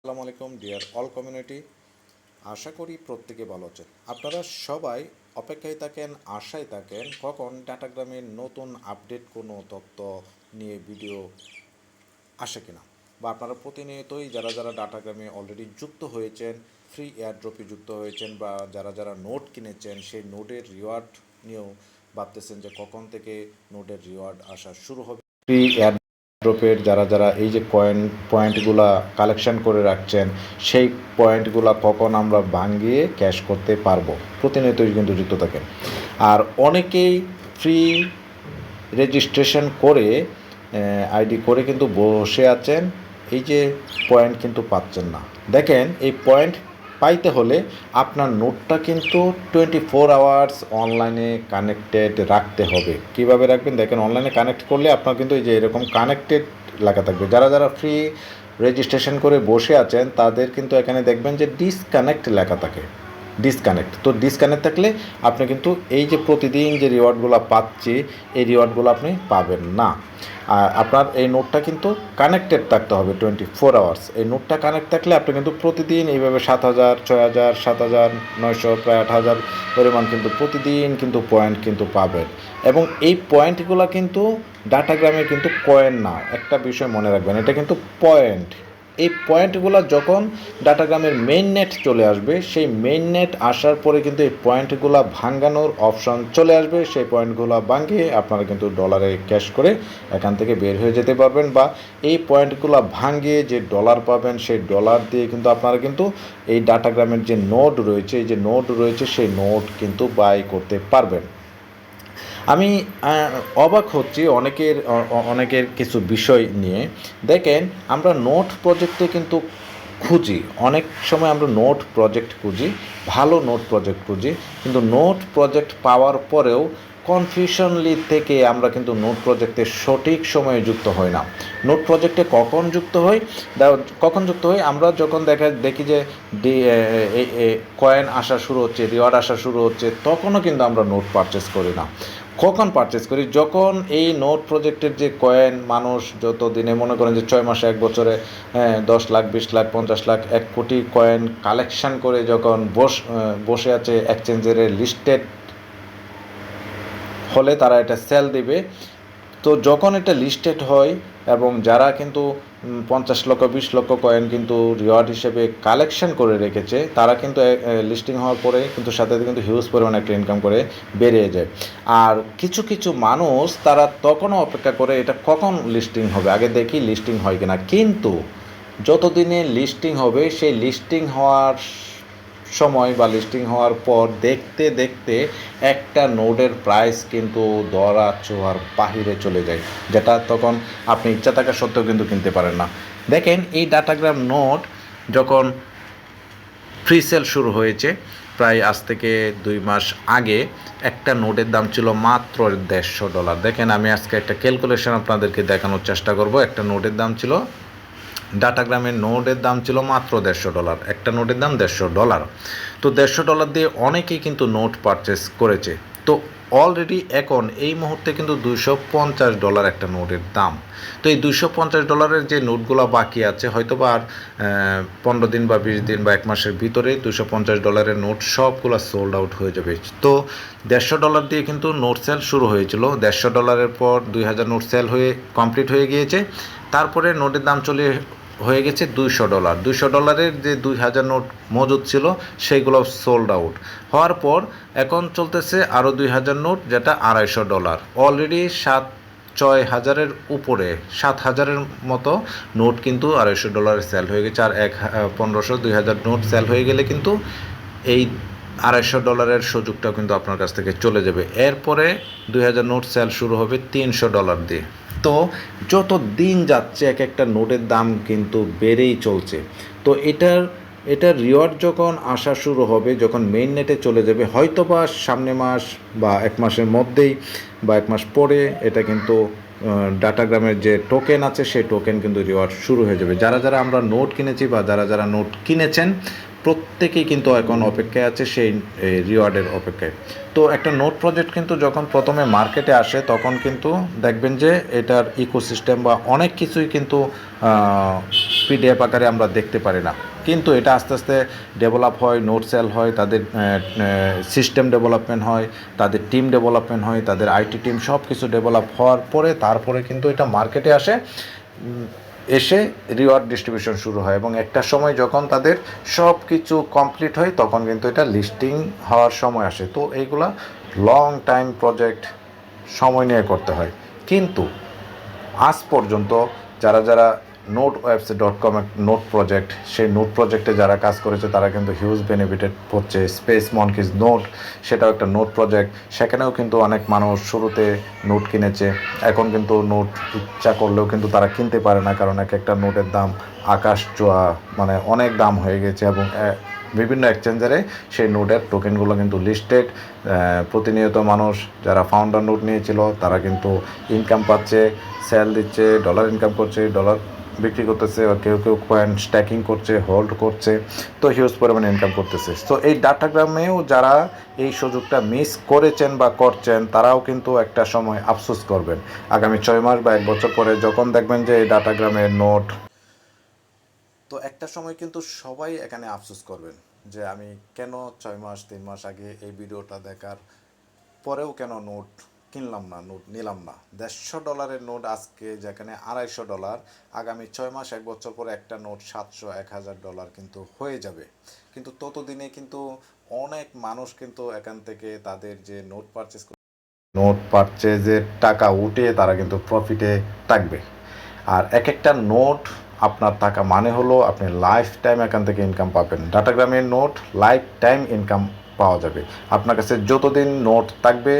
আসসালামু আলাইকুম, deer all community. আশা করি প্রত্যেকে ভালো আছেন। আপনারা সবাই অপেক্ষায় থাকেন, আশায় থাকেন কখন ডাটাগ্রামের নতুন আপডেট, কোনো তথ্য নিয়ে ভিডিও আসে কিনা। বা আপনারা প্রতিনিয়তই যারা যারা ডাটাগ্রামে অলরেডি যুক্ত হয়েছেন ফ্রি এয়ারড্রপে যুক্ত হয়েছেন বা যারা যারা নোট কিনেছেন, সেই নোটের রিওয়ার্ড নিয়েও ভাবতেছেন যে কখন থেকে নোটের রিওয়ার্ড আসা শুরু হবে। ফ্রি এয়ার ড্রপের যারা যারা এই যে কয়েন পয়েন্টগুলো কালেকশন করে রাখছেন, সেই পয়েন্টগুলো কখন আমরা ভাঙিয়ে ক্যাশ করতে পারব? প্রতিনিয়তই কিন্তু যুক্ত থাকেন। আর অনেকেই ফ্রি রেজিস্ট্রেশন করে আইডি করে কিন্তু বসে আছেন, এই যে পয়েন্ট কিন্তু পাচ্ছেন না। দেখেন, এই পয়েন্ট পাইতে হলে আপনার নোটটা কিন্তু টোয়েন্টি ফোর আওয়ার্স অনলাইনে কানেক্টেড রাখতে হবে। কীভাবে রাখবেন? দেখেন অনলাইনে কানেক্ট করলে আপনার কিন্তু এই যে এরকম কানেক্টেড লেখা থাকবে। যারা যারা ফ্রি রেজিস্ট্রেশন করে বসে আছেন, তাদের কিন্তু এখানে দেখবেন যে ডিসকানেক্ট লেখা থাকে। ডিসকানেক্ট তো ডিসকানেক্ট থাকলে আপনি কিন্তু এই যে প্রতিদিন যে রিওয়ার্ডগুলো পাচ্ছি, এই রিওয়ার্ডগুলো আপনি পাবেন না। আর আপনার এই নোটটা কিন্তু কানেক্টেড থাকতে হবে টোয়েন্টি ফোর আওয়ার্স এই নোটটা কানেক্ট থাকলে আপনি কিন্তু প্রতিদিন এইভাবে সাত হাজার, ছয় হাজার, সাত হাজার, নয়শো, প্রায় আট হাজার পরিমাণ কিন্তু প্রতিদিন কিন্তু পয়েন্ট কিন্তু পাবেন। এবং এই পয়েন্টগুলো কিন্তু ডাটাগ্রামে কিন্তু কয়েন না। একটা বিষয় মনে রাখবেন, এটা কিন্তু পয়েন্ট এই পয়েন্টগুলো যখন ডাটাগ্রামের মেইন নেট চলে আসবে, সেই মেইন নেট আসার পরে কিন্তু এই পয়েন্টগুলো ভাঙ্গানোর অপশন চলে আসবে। সেই পয়েন্টগুলো ভাঙিয়ে আপনারা কিন্তু ডলারে ক্যাশ করে এখান থেকে বের হয়ে যেতে পারবেন বা এই পয়েন্টগুলো ভাঙিয়ে যে ডলার পাবেন, সেই ডলার দিয়ে কিন্তু আপনারা কিন্তু এই ডাটাগ্রামের যে নোট রয়েছে, এই যে নোট রয়েছে, সেই নোট কিন্তু বাই করতে পারবেন। আমি অবাক হচ্ছি অনেকের অনেকের কিছু বিষয় নিয়ে। দেখেন, আমরা নোট প্রজেক্টে কিন্তু খুঁজি। অনেক সময় আমরা নোট প্রজেক্ট খুঁজি, ভালো নোট প্রজেক্ট খুঁজি, কিন্তু নোট প্রজেক্ট পাওয়ার পরেও কনফিউশনলি থেকে আমরা কিন্তু নোট প্রজেক্টে সঠিক সময়ে যুক্ত হই না। নোট প্রজেক্টে কখন যুক্ত হই? কখন যুক্ত হই? আমরা যখন দেখা, দেখি যে কয়েন আসা শুরু হচ্ছে রিওয়ার্ড আসা শুরু হচ্ছে, তখনও কিন্তু আমরা নোট পারচেস করি না। কখন পারচেস করি? যখন এই নোট প্রজেক্টের যে কয়েন মানুষ যত দিনে মনে করেন যে ছয় মাসে এক বছরে হ্যাঁ, দশ লাখ বিশ লাখ পঞ্চাশ লাখ এক কোটি কয়েন কালেকশন করে যখন বস বসে আছে এক্সচেঞ্জের লিস্টেড হলে তারা এটা সেল দিবে। তো যখন এটা লিস্টেড হয় এবং যারা কিন্তু পঞ্চাশ লক্ষ, বিশ লক্ষ কয়েন কিন্তু রিওয়ার্ড হিসেবে কালেকশন করে রেখেছে, তারা কিন্তু লিস্টিং হওয়ার পরে কিন্তু সাথে সাথে কিন্তু হিউজ পরিমাণে একটা ইনকাম করে বেরিয়ে যায়। আর কিছু কিছু মানুষ তারা তখনও অপেক্ষা করে এটা কখন লিস্টিং হবে, আগে দেখি লিস্টিং হয় কিনা। কিন্তু যতদিনে লিস্টিং হবে, সেই লিস্টিং হওয়ার সময় বা লিস্টিং হওয়ার পর দেখতে দেখতে একটা নোটের প্রাইস কিন্তু দরা ছোঁয়ার বাহিরে চলে যায়, যেটা তখন আপনি ইচ্ছা থাকা সত্ত্বেও কিন্তু কিনতে পারেন না। দেখেন এই ডাটাগ্রাম নোট যখন ফ্রি সেল শুরু হয়েছে, প্রায় আজ থেকে দুই মাস আগে, একটা নোটের দাম ছিল মাত্র দেড়শো ডলার। দেখেন আমি আজকে একটা ক্যালকুলেশন আপনাদেরকে দেখানোর চেষ্টা করব। একটা নোটের দাম ছিল ডাটাগ্রামের নোটের দাম ছিল মাত্র দেড়শো ডলার, একটা নোটের দাম দেড়শো ডলার। তো দেড়শো ডলার দিয়ে অনেকেই কিন্তু নোট পারচেস করেছে। তো অলরেডি এখন এই মুহূর্তে কিন্তু দুইশো পঞ্চাশ ডলার একটা নোটের দাম। তো এই দুইশো পঞ্চাশ ডলারের যে নোটগুলো বাকি আছে হয়তো বা আর পনেরো দিন বা বিশ দিন বা এক মাসের ভিতরে দুশো পঞ্চাশ ডলারের নোট সবগুলো সোল্ড আউট হয়ে যাবে। তো দেড়শো ডলার দিয়ে কিন্তু নোট সেল শুরু হয়েছিল। দেড়শো ডলারের পর দুই হাজার নোট সেল হয়ে কমপ্লিট হয়ে গিয়েছে। তারপরে নোটের দাম চলে হয়ে গেছে দুইশো ডলার। দুইশো ডলারের যে দুই হাজার নোট মজুদ ছিল, সেইগুলো সোল্ড আউট হওয়ার পর এখন চলতেছে আরও দুই হাজার নোট, যেটা আড়াইশো ডলার। অলরেডি সাত, ছয় হাজারের উপরে, সাত হাজারের মতো নোট কিন্তু আড়াইশো ডলারে সেল হয়ে গেছে। আর এক পনেরোশো, দুই হাজার নোট সেল হয়ে গেলে কিন্তু এই আড়াইশো ডলারের সুযোগটা কিন্তু আপনার কাছ থেকে চলে যাবে। এরপরে দুই হাজার নোট সেল শুরু হবে তিনশো ডলার দিয়ে। তো যত দিন যাচ্ছে এক একটা নোটের দাম কিন্তু বেড়েই চলছে। তো এটার এটার রিওয়ার্ড যখন আসা শুরু হবে, যখন মেইন নেটে চলে যাবে হয়তো বা সামনে মাস বা এক মাসের মধ্যেই বা এক মাস পরে এটা কিন্তু ডাটাগ্রামের যে টোকেন আছে, সেই টোকেন কিন্তু রিওয়ার্ড শুরু হয়ে যাবে। যারা যারা আমরা নোট কিনেছি বা যারা যারা নোট কিনেছেন প্রত্যেকেই কিন্তু এখন অপেক্ষায় আছে সেই রিওয়ার্ডের অপেক্ষায়। তো একটা নোট প্রজেক্ট কিন্তু যখন প্রথমে মার্কেটে আসে, তখন কিন্তু দেখবেন যে এটার ইকোসিস্টেম বা অনেক কিছুই কিন্তু পিডিএফ আকারে আমরা দেখতে পারি না। কিন্তু এটা আস্তে আস্তে ডেভেলপ হয়, নোট সেল হয়, তাদের সিস্টেম ডেভেলপমেন্ট হয়, তাদের টিম ডেভেলপমেন্ট হয়, তাদের আইটি টিম সব কিছু ডেভেলপ হওয়ার পরে, তারপরে কিন্তু এটা মার্কেটে আসে। এসে রিওয়ার্ড ডিস্ট্রিবিউশন শুরু হয় এবং একটা সময় যখন তাদের সব কিছু কমপ্লিট হয়, তখন কিন্তু এটা লিস্টিং হওয়ার সময় আসে। তো এইগুলা লং টাইম প্রজেক্ট সময় নিয়ে করতে হয়। কিন্তু আজ পর্যন্ত যারা যারা নোট ওয়েবস ডট কম এক নোট প্রজেক্ট সেই নোট প্রজেক্টে যারা কাজ করেছে, তারা কিন্তু হিউজ বেনিফিটেড হচ্ছে। স্পেস মনকিজ নোট সেটাও একটা নোট প্রজেক্ট সেখানেও কিন্তু অনেক মানুষ শুরুতে নোট কিনেছে। এখন কিন্তু নোট ইচ্ছা করলেও কিন্তু তারা কিনতে পারে না, কারণ এক একটা নোটের দাম আকাশ চোয়া মানে অনেক দাম হয়ে গেছে এবং বিভিন্ন এক্সচেঞ্জারে সেই নোটের টোকেনগুলো কিন্তু লিস্টেড প্রতিনিয়ত মানুষ যারা ফাউন্ডার নোট নিয়েছিল, তারা কিন্তু ইনকাম পাচ্ছে সেল দিচ্ছে ডলার ইনকাম করছে ডলার বিক্রি করতেছে কেউ কেউ কয়েন স্ট্যাকিং করছে হোল্ড করছে, তো হিউজ পরিমাণে ইনকাম করতেছে। তো এই ডাটাগ্রামেও যারা এই সুযোগটা মিস করেছেন বা করছেন, তারাও কিন্তু একটা সময় আফসোস করবেন। আগামী ছয় মাস বা এক বছর পরে যখন দেখবেন যে এই ডাটাগ্রামের নোট তো একটা সময় কিন্তু সবাই এখানে আফসোস করবেন যে আমি কেন ছয় মাস, তিন মাস আগে এই ভিডিওটা দেখার পরেও কেন নোট কিনলাম না, নোট নিলাম না। দেড়শো ডলারের নোট আজকে, যেখানে আড়াইশো ডলার, আগামী ছয় মাস, এক বছর পরে একটা নোট সাতশো, এক হাজার ডলার কিন্তু হয়ে যাবে। কিন্তু ততদিনে কিন্তু অনেক মানুষ কিন্তু এখান থেকে তাদের যে নোট পারচেস নোট পারচেজের টাকা উঠিয়ে তারা কিন্তু প্রফিটে থাকবে। আর এক একটা নোট আপনার টাকা মানে হলো আপনি লাইফ টাইম এখান থেকে ইনকাম পাবেন। ডাটাগ্রামের নোট লাইফ টাইম ইনকাম পাওয়া যাবে। আপনার কাছে যতদিন নোট থাকবে,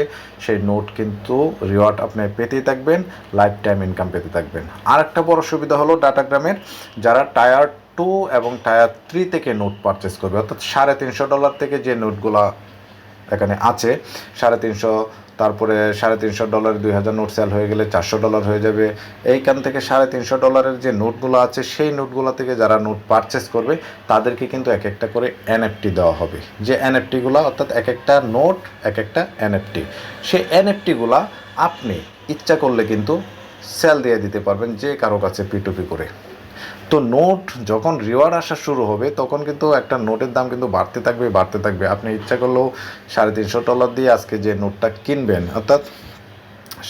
সেই নোট কিন্তু রিওয়ার্ড আপনি পেতেই থাকবেন লাইফ টাইম ইনকাম পেতে থাকবেন। আর একটা বড় সুবিধা হলো ডাটাগ্রামের যারা টায়ার টু এবং টায়ার থ্রি থেকে নোট পারচেস করবে, অর্থাৎ সাড়ে তিনশো ডলার থেকে যে নোটগুলো এখানে আছে। সাড়ে তিনশো, তারপরে সাড়ে তিনশো ডলার দুই হাজার নোট সেল হয়ে গেলে চারশো ডলার হয়ে যাবে। এইখান থেকে সাড়ে তিনশো ডলারের যে নোটগুলো আছে, সেই নোটগুলো থেকে যারা নোট পারচেস করবে, তাদেরকে কিন্তু এক একটা করে এনএফটি দেওয়া হবে। যে এনএফটিগুলো অর্থাৎ এক একটা নোট, এক একটা এনএফটি সেই এনএফটিগুলা আপনি ইচ্ছা করলে কিন্তু সেল দিয়ে দিতে পারবেন যে কারও কাছে পিটুপি করে। তো নোট যখন রিওয়ার্ড আসা শুরু হবে, তখন কিন্তু একটা নোটের দাম কিন্তু বাড়তে থাকবে বাড়তে থাকবে। আপনি ইচ্ছা করলেও সাড়ে তিনশো ডলার দিয়ে আজকে যে নোটটা কিনবেন, অর্থাৎ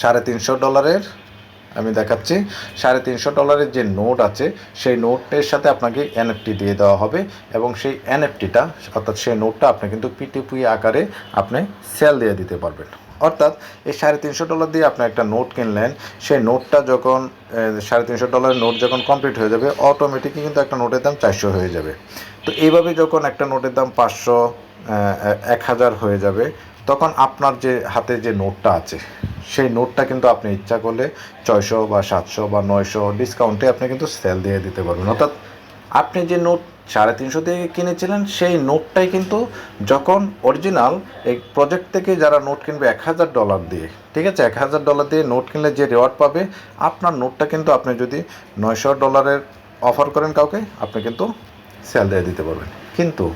সাড়ে তিনশো ডলারের আমি দেখাচ্ছি, সাড়ে তিনশো ডলারের যে নোট আছে, সেই নোটের সাথে আপনাকে এনএফটি দিয়ে দেওয়া হবে এবং সেই এনএফটিটা অর্থাৎ সেই নোটটা আপনি কিন্তু পিটিপি আকারে আপনি সেল দিয়ে দিতে পারবেন। অর্থাৎ এই সাড়ে তিনশো ডলার দিয়ে আপনি একটা নোট কিনলেন, সেই নোটটা যখন সাড়ে তিনশো ডলারের নোট যখন কমপ্লিট হয়ে যাবে অটোমেটিকই কিন্তু একটা নোটের দাম চারশো হয়ে যাবে। তো এইভাবে যখন একটা নোটের দাম পাঁচশো এক হাজার হয়ে যাবে, তখন আপনার যে হাতে যে নোটটা আছে, সেই নোটটা কিন্তু আপনি ইচ্ছা করলে ছয়শো বা সাতশো বা নয়শো ডিসকাউন্টে আপনি কিন্তু সেল দিয়ে দিতে পারবেন। অর্থাৎ আপনি যে নোট সাড়ে তিনশো থেকে কিনেছিলেন, সেই নোটটাই কিন্তু যখন অরিজিনাল এই প্রজেক্ট থেকে যারা নোট কিনবে এক হাজার ডলার দিয়ে, ঠিক আছে? এক হাজার ডলার দিয়ে নোট কিনলে যে রেওয়ার্ড পাবে, আপনার নোটটা কিন্তু আপনি যদি নয়শো ডলারের অফার করেন কাউকে, আপনি কিন্তু সেল দিয়ে দিতে পারবেন। কিন্তু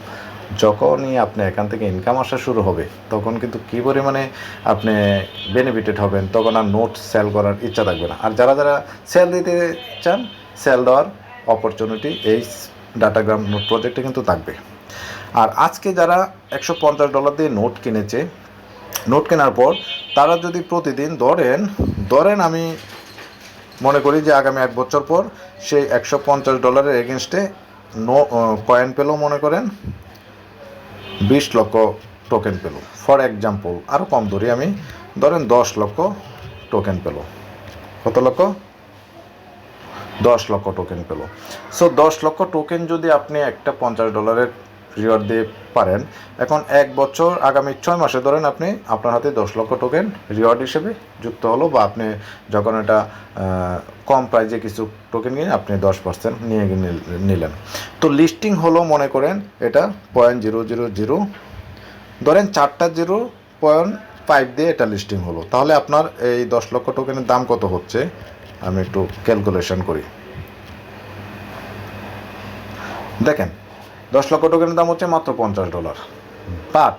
যখনই আপনি এখান থেকে ইনকাম আসা শুরু হবে, তখন কিন্তু কী পরিমাণে আপনি বেনিফিটেড হবেন, তখন আর নোট সেল করার ইচ্ছা থাকবে না। আর যারা যারা সেল দিতে চান সেল দেওয়ার অপরচুনিটি এই ডাটাগ্রাম নোট প্রজেক্টে কিন্তু থাকবে। আর আজকে যারা একশো পঞ্চাশ ডলার দিয়ে নোট কিনেছে নোট কেনার পর তারা যদি প্রতিদিন ধরেন ধরেন আমি মনে করি যে আগামী এক বছর পর সেই একশো পঞ্চাশ ডলারের এগেনস্টে নো কয়েন পেল মনে করেন, বিশ লক্ষ টোকেন পেল। ফর এক্সাম্পল আরও কম ধরি আমি, ধরেন দশ লক্ষ টোকেন পেল। কত লক্ষ? দশ লক্ষ টোকেন পেল। সো দশ লক্ষ টোকেন যদি আপনি একটা পঞ্চাশ ডলারের রিওয়ার্ড দিয়ে পারেন, এখন এক বছর, আগামী ছয় মাসে ধরেন আপনি আপনার হাতে দশ লক্ষ টোকেন রিওয়ার্ড হিসেবে যুক্ত হলো বা আপনি যখন এটা কম প্রাইজে কিছু টোকেন নিয়ে আপনি দশ পার্সেন্ট নিয়ে নিল- নিলেন। তো লিস্টিং হলো, মনে করেন এটা পয়েন্ট জিরো জিরো জিরো ধরেন চারটা জিরো পয়েন্ট ফাইভ দিয়ে এটা লিস্টিং হলো। তাহলে আপনার এই দশ লক্ষ টোকেনের দাম কত হচ্ছে? আমি একটু ক্যালকুলেশন করি। দেখেন, দশ লক্ষ টোকেনের দাম হচ্ছে মাত্র পঞ্চাশ ডলার বাট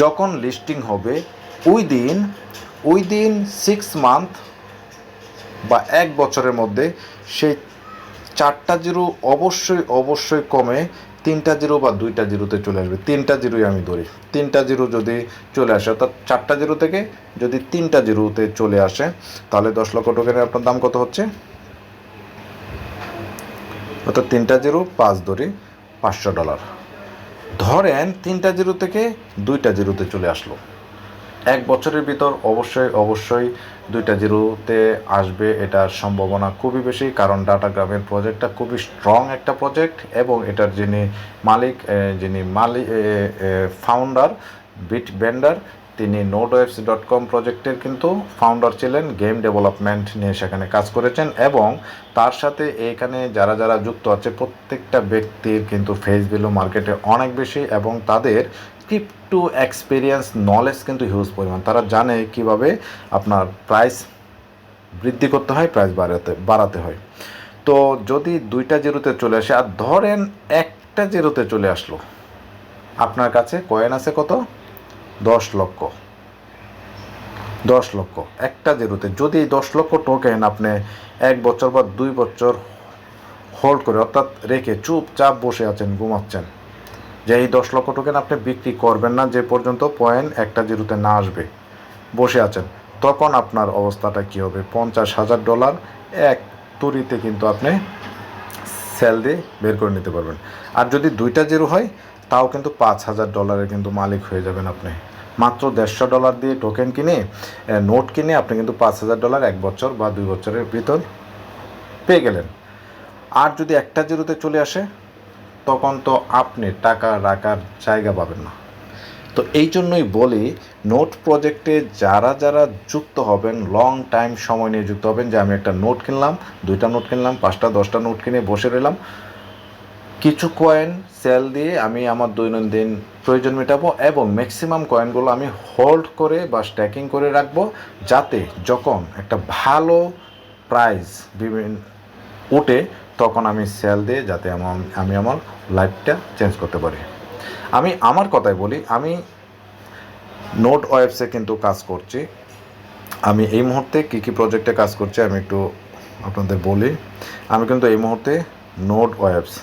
যখন লিস্টিং হবে, ওই দিন ওই দিন সিক্স মান্থ বা এক বছরের মধ্যে সেই চারটা জিরো অবশ্যই অবশ্যই কমে তিনটা জিরো বা দুইটা জিরোতে চলে আসবে। তিনটা জিরোই আমি ধরি। তিনটা জিরো যদি চলে আসে, অর্থাৎ চারটা জিরো থেকে যদি তিনটা জিরোতে চলে আসে, তাহলে দশ লক্ষ টোকেনের আপনার দাম কত হচ্ছে? অর্থাৎ তিনটা জিরো, পাঁচ ধরি, পাঁচশো ডলার। ধরেন তিনটা জিরো থেকে দুইটা জিরোতে চলে আসলো। এক বছরের ভিতর অবশ্যই অবশ্যই দুইটা জিরোতে আসবে এটার সম্ভাবনা খুবই বেশি, কারণ ডাটা গ্রামের প্রজেক্টটা খুবই স্ট্রং একটা প্রজেক্ট এবং এটার যিনি মালিক যিনি মালিক ফাউন্ডার বিট বেন্ডার তিনি নোডওয়েবস ডট কম প্রজেক্টের কিন্তু ফাউন্ডার ছিলেন গেম ডেভেলপমেন্ট নিয়ে সেখানে কাজ করেছেন এবং তার সাথে এখানে যারা যারা যুক্ত আছে প্রত্যেকটা ব্যক্তির কিন্তু ফেস ভ্যালু মার্কেটে অনেক বেশি এবং তাদের ক্রিপ্টো এক্সপিরিয়েন্স নলেজ কিন্তু হিউজ পরিমাণ। তারা জানে কীভাবে আপনার প্রাইস বৃদ্ধি করতে হয় প্রাইস বাড়াতে বাড়াতে হয়। তো যদি দুইটা জিরোতে চলে আসে, আর ধরেন একটা জিরোতে চলে আসলো, আপনার কাছে কয়েন আছে কত? দশ লক্ষ। দশ লক্ষ। একটা জিরোতে যদি দশ লক্ষ টোকেন আপনি এক বছর বা দুই বছর হোল্ড করে, অর্থাৎ রেখে চুপচাপ বসে আছেন, ঘুমাচ্ছেন যে এই দশ লক্ষ টোকেন আপনি বিক্রি করবেন না, যে পর্যন্ত পয়েন্ট একটা জিরোতে না আসবে। বসে আছেন। তখন আপনার অবস্থাটা কী হবে? পঞ্চাশ হাজার ডলার এক তুরিতে কিন্তু আপনি সেল দিয়ে বের করে নিতে পারবেন। আর যদি দুইটা জিরো হয়, তাও কিন্তু পাঁচ হাজার ডলারের কিন্তু মালিক হয়ে যাবেন আপনি। মাত্র দেড়শো ডলার দিয়ে টোকেন কিনে নোট কিনে আপনি কিন্তু পাঁচ হাজার ডলার এক বছর বা দুই বছরের ভিতর পেয়ে গেলেন। আর যদি একটা জিরোতে চলে আসে তখন তো আপনি টাকা রাখার জায়গা পাবেন না। তো এই জন্যই বলি, নোট প্রজেক্টে যারা যারা যুক্ত হবেন লং টাইম সময় নিয়ে যুক্ত হবেন, যে আমি একটা নোট কিনলাম, দুইটা নোট কিনলাম, পাঁচটা, দশটা নোট কিনে বসে রইলাম, কিছু কয়েন সেল দিয়ে আমি আমার দৈনন্দিন প্রয়োজন মেটাবো এবং ম্যাক্সিমাম কয়েনগুলো আমি হোল্ড করে বা স্ট্যাকিং করে রাখব, যাতে যখন একটা ভালো প্রাইস বিভিন্ন উঠে তখন আমি সেল দিয়ে যাতে আমার, আমি আমার লাইফটা চেঞ্জ করতে পারি। আমি আমার কথাই বলি, আমি নোট ওয়েবসে কিন্তু কাজ করছি। আমি এই মুহূর্তে কী কী প্রজেক্টে কাজ করছি আমি একটু আপনাদের বলি। আমি কিন্তু এই মুহূর্তে note webs,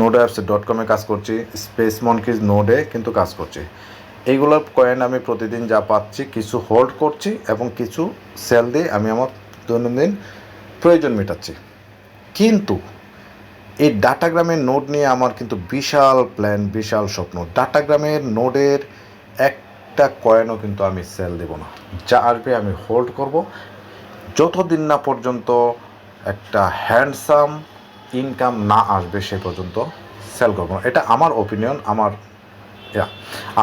note apps dot কমে কাজ করছি স্পেস মনকিজ নোডে কিন্তু কাজ করছি। এইগুলোর কয়েন আমি প্রতিদিন যা পাচ্ছি, কিছু হোল্ড করছি এবং কিছু সেল দিয়ে আমি আমার দৈনন্দিন প্রয়োজন মেটাচ্ছি। কিন্তু এই ডাটাগ্রামের নোড নিয়ে আমার কিন্তু বিশাল প্ল্যান বিশাল স্বপ্ন। ডাটাগ্রামের নোডের একটা কয়েনও কিন্তু আমি সেল দেব না। যা আসবে আমি হোল্ড করব। যতদিন না পর্যন্ত একটা হ্যান্ডসাম ইনকাম না আসবে সে পর্যন্ত সেল করব না। এটা আমার ওপিনিয়ন আমার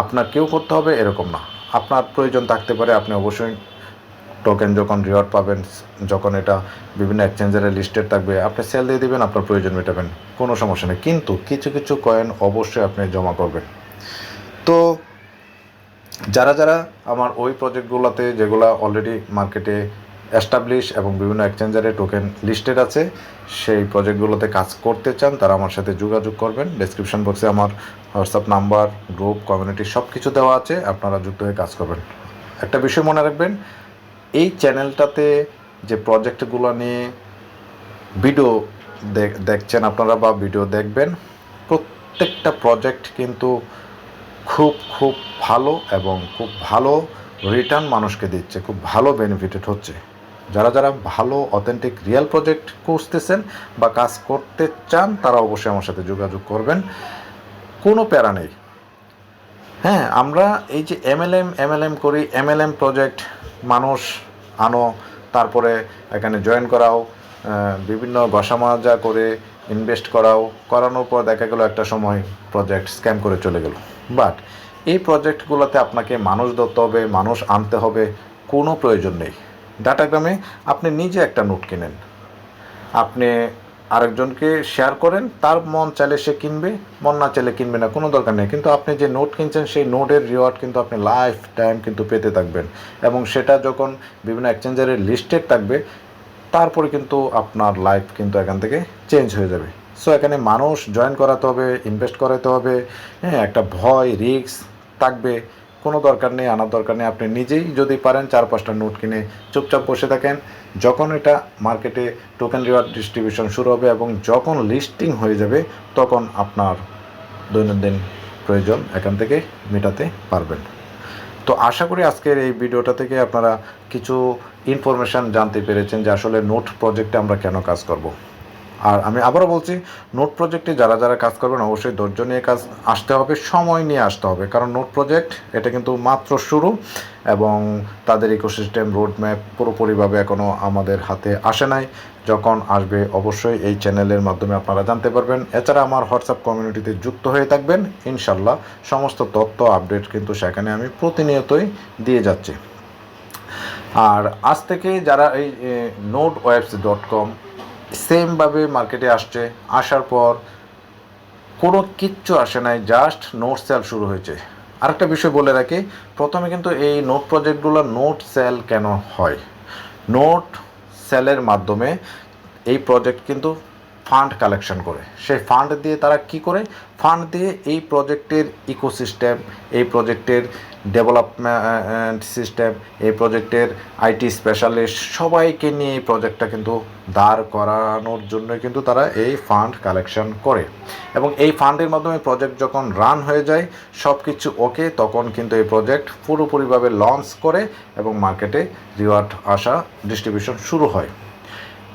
আপনার কেউ করতে হবে এরকম না। আপনার প্রয়োজন থাকতে পারে, আপনি অবশ্যই টোকেন যখন রিওয়ার্ড পাবেন, যখন এটা বিভিন্ন এক্সচেঞ্জারে লিস্টেড থাকবে, আপনি সেল দিয়ে দেবেন, আপনার প্রয়োজন মেটাবেন, কোনো সমস্যা নেই। কিন্তু কিছু কিছু কয়েন অবশ্যই আপনি জমা করবেন। তো যারা যারা আমার ওই প্রজেক্টগুলোতে যেগুলো অলরেডি মার্কেটে এস্টাবলিশ এবং বিভিন্ন এক্সচেঞ্জারে টোকেন লিস্টেড আছে, সেই প্রজেক্টগুলোতে কাজ করতে চান, তারা আমার সাথে যোগাযোগ করবেন। ডেসক্রিপশন বক্সে আমার হোয়াটসঅ্যাপ নাম্বার গ্রুপ কমিউনিটি সব কিছু দেওয়া আছে, আপনারা যুক্ত হয়ে কাজ করবেন। একটা বিষয় মনে রাখবেন এই চ্যানেলটাতে যে প্রজেক্টগুলো নিয়ে ভিডিও দেখ- দেখছেন আপনারা বা ভিডিও দেখবেন, প্রত্যেকটা প্রজেক্ট কিন্তু খুব খুব ভালো এবং খুব ভালো রিটার্ন মানুষকে দিচ্ছে, খুব ভালো বেনিফিটেড হচ্ছে। যারা যারা ভালো অথেন্টিক রিয়েল প্রজেক্ট খুঁজতেছেন বা কাজ করতে চান, তারা অবশ্যই আমার সাথে যোগাযোগ করবেন। কোনো প্যারা নেই। হ্যাঁ আমরা এই যে এম এল এমএলএম এমএলএম করি এমএলএম প্রজেক্ট মানুষ আনো, তারপরে এখানে জয়েন করাও বিভিন্ন গসামাজা করে ইনভেস্ট করাও, করানোর পর দেখা গেল একটা সময় প্রজেক্ট স্ক্যাম করে চলে গেল। বাট এই প্রজেক্টগুলোতে আপনাকে মানুষ ধরতে হবে, মানুষ আনতে হবে, কোনো প্রয়োজন নেই। ডাটাগ্রামে আপনি নিজে একটা নোট কিনেন। আপনি আরেকজনকে শেয়ার করেন, তার মন চাইলে সে কিনবে, মন না চাইলে কিনবে না, কোনো দরকার নেই। কিন্তু আপনি যে নোট কিনছেন, সেই নোটের রিওয়ার্ড কিন্তু আপনি লাইফ টাইম কিন্তু পেতে থাকবেন। এবং সেটা যখন বিভিন্ন এক্সচেঞ্জারের লিস্টেড থাকবে, তারপরে কিন্তু আপনার লাইফ কিন্তু এখান থেকে চেঞ্জ হয়ে যাবে। সো এখানে মানুষ জয়েন করাতে হবে ইনভেস্ট করাতে হবে হ্যাঁ একটা ভয় রিস্ক থাকবে। কোনো দরকার নেই, আনার দরকার নেই। আপনি নিজেই যদি পারেন চার পাঁচটা নোট কিনে চুপচাপ বসে থাকেন। যখন এটা মার্কেটে টোকেন রিওয়ার্ড ডিস্ট্রিবিউশন শুরু হবে এবং যখন লিস্টিং হয়ে যাবে, তখন আপনার দৈনন্দিন প্রয়োজন এখান থেকে মেটাতে পারবেন। তো আশা করি আজকের এই ভিডিওটা থেকে আপনারা কিছু ইনফরমেশান জানতে পেরেছেন যে আসলে নোট প্রজেক্টে আমরা কেন কাজ করব। আর আমি আবারও বলছি নোট প্রজেক্টে যারা যারা কাজ করবেন, অবশ্যই ধৈর্য নিয়ে কাজ আসতে হবে, সময় নিয়ে আসতে হবে। কারণ নোট প্রজেক্ট এটা কিন্তু মাত্র শুরু এবং তাদের ইকোসিস্টেম রোড ম্যাপ পুরোপুরিভাবে এখনও আমাদের হাতে আসে নাই। যখন আসবে অবশ্যই এই চ্যানেলের মাধ্যমে আপনারা জানতে পারবেন। এছাড়া আমার হোয়াটসঅ্যাপ কমিউনিটিতে যুক্ত হয়ে থাকবেন। ইনশাল্লাহ সমস্ত তথ্য আপডেট কিন্তু সেখানে আমি প্রতিনিয়তই দিয়ে যাচ্ছি। আর আজ থেকে যারা এই নোট ওয়েবস ডট কম সেমভাবে মার্কেটে আসছে। আসার পর কোনো কিচ্ছু আসে নাই, জাস্ট নোট সেল শুরু হয়েছে। আরেকটা বিষয় বলে রাখি, প্রথমে কিন্তু এই নোট প্রজেক্টগুলো নোট সেল কেন হয়? নোট সেলের মাধ্যমে এই প্রজেক্ট কিন্তু ফান্ড কালেকশন করে। সেই ফান্ড দিয়ে তারা কি করে? ফান্ড দিয়ে এই প্রজেক্টের ইকোসিস্টেম এই প্রজেক্টের ডেভেলপমেন্ট সিস্টেম এই প্রজেক্টের আইটি স্পেশালিস্ট সবাইকে নিয়ে এই প্রজেক্টটা কিন্তু দাঁড় করানোর জন্য কিন্তু তারা এই ফান্ড কালেকশন করে। এবং এই ফান্ডের মাধ্যমে প্রজেক্ট যখন রান হয়ে যায় সব কিছু ওকে তখন কিন্তু এই প্রজেক্ট পুরোপুরিভাবে লঞ্চ করে এবং মার্কেটে রিওয়ার্ড আসা ডিস্ট্রিবিউশন শুরু হয়।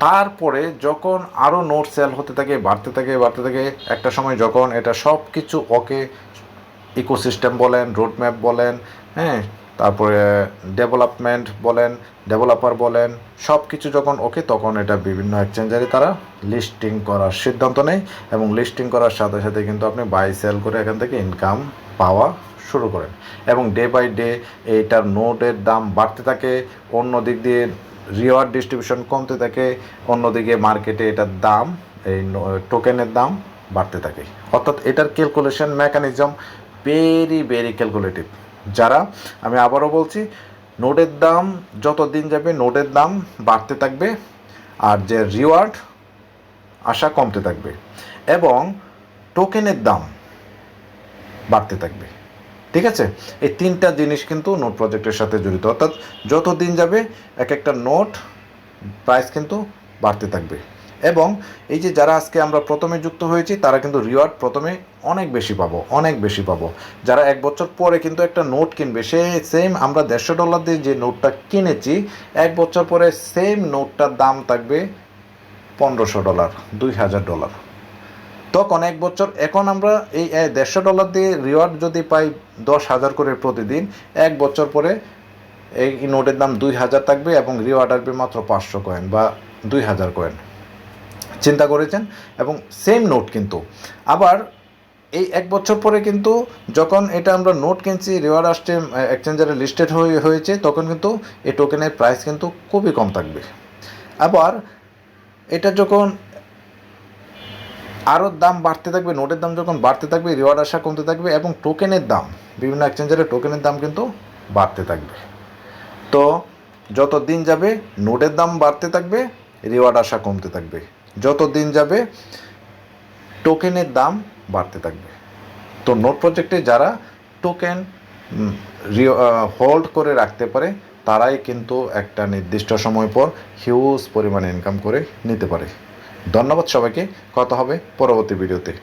তারপরে যখন আরও নোট সেল হতে থাকে, বাড়তে থাকে বাড়তে থাকে, একটা সময় যখন এটা সব কিছু ওকে ইকোসিস্টেম বলেন, রোডম্যাপ বলেন হ্যাঁ তারপরে ডেভেলপমেন্ট বলেন, ডেভেলপার বলেন সব কিছু যখন ওকে, তখন এটা বিভিন্ন এক্সচেঞ্জারে তারা লিস্টিং করার সিদ্ধান্ত নেয় এবং লিস্টিং করার সাথে সাথে কিন্তু আপনি বাই সেল করে এখান থেকে ইনকাম পাওয়া শুরু করেন। এবং ডে বাই ডে এইটার নোটের দাম বাড়তে থাকে, অন্য দিক দিয়ে রিওয়ার্ড ডিস্ট্রিবিউশন কমতে থাকে, অন্যদিকে মার্কেটে এটার দাম, এই টোকেনের দাম বাড়তে থাকে। অর্থাৎ এটার calculation mechanism very very calculative যারা, আমি আবারও বলছি, নোটের দাম যত দিন যাবে নোটের দাম বাড়তে থাকবে, আর যে রিওয়ার্ড আশা কমতে থাকবে। এবং টোকেনের দাম বাড়তে থাকবে। ঠিক আছে? এই তিনটা জিনিস কিন্তু নোট প্রজেক্টের সাথে জড়িত। অর্থাৎ যত দিন যাবে এক একটা নোট প্রাইস কিন্তু বাড়তে থাকবে। এবং এই যে যারা আজকে আমরা প্রথমে যুক্ত হয়েছি, তারা কিন্তু রিওয়ার্ড প্রথমে অনেক বেশি পাবো, অনেক বেশি পাবো। যারা এক বছর পরে কিন্তু একটা নোট কিনবে, সে সেম আমরা দেড়শো ডলার দিয়ে যে নোটটা কিনেছি, এক বছর পরে সেম নোটটার দাম থাকবে পনেরোশো ডলার দুই হাজার ডলার তখন এক বছর, এখন আমরা এই দেড়শো ডলার দিয়ে রিওয়ার্ড যদি পাই দশ হাজার করে প্রতিদিন, এক বছর পরে এই নোটের দাম দুই হাজার থাকবে এবং রিওয়ার্ড আসবে মাত্র পাঁচশো কয়েন বা দুই হাজার কয়েন চিন্তা করেছেন? এবং সেম নোট কিন্তু। আবার এই এক বছর পরে কিন্তু যখন এটা আমরা নোট কিনছি, রিওয়ার্ড আসছে এক্সচেঞ্জারে লিস্টেড হয়ে, হয়েছে, তখন কিন্তু এই টোকেনের প্রাইস কিন্তু খুবই কম থাকবে। আবার এটা যখন আরও দাম বাড়তে থাকবে, নোটের দাম যখন বাড়তে থাকবে, রিওয়ার্ড আশা কমতে থাকবে এবং টোকেনের দাম, বিভিন্ন এক্সচেঞ্জারে টোকেনের দাম কিন্তু বাড়তে থাকবে। তো যত দিন যাবে, নোটের দাম বাড়তে থাকবে, রিওয়ার্ড আশা কমতে থাকবে। যত দিন যাবে, টোকেনের দাম বাড়তে থাকবে। তো নোট প্রজেক্টে যারা টোকেন হোল্ড করে রাখতে পারে, তারাই কিন্তু একটা নির্দিষ্ট সময় পর হিউজ পরিমাণে ইনকাম করে নিতে পারে। ধন্যবাদ সবাইকে। কথা হবে পরবর্তী ভিডিওতে।